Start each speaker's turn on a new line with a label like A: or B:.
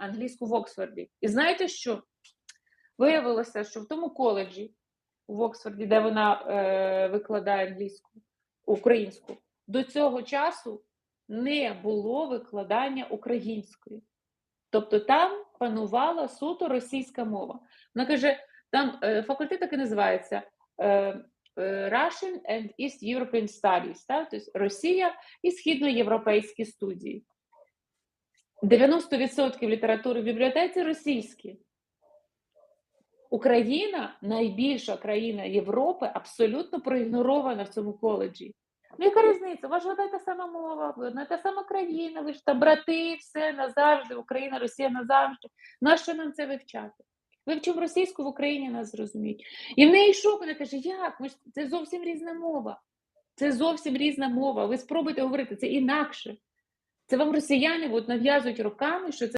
A: англійську в Оксфорді. І знаєте що? Виявилося, що в тому коледжі в Оксфорді, де вона е, викладає англійську, українську, до цього часу не було викладання української. Тобто там панувала суто російська мова. Вона каже, там е, факультет так і називається е, е, Russian and East European Studies, так? тобто Росія і східноєвропейські студії. 90% літератури в бібліотеці російські. Україна, найбільша країна Європи, абсолютно проігнорована в цьому коледжі. Ну, яка різниця? У вас одна та сама мова, ви одна та сама країна, ви ж там брати, все назавжди, Україна, Росія назавжди. Нащо нам це вивчати? Вивчимо російську в Україні нас зрозуміють. І в неї шок, вона каже, як? Ми ж, це зовсім різна мова. Це зовсім різна мова. Ви спробуйте говорити, це інакше. Це вам росіяни от нав'язують роками, що це.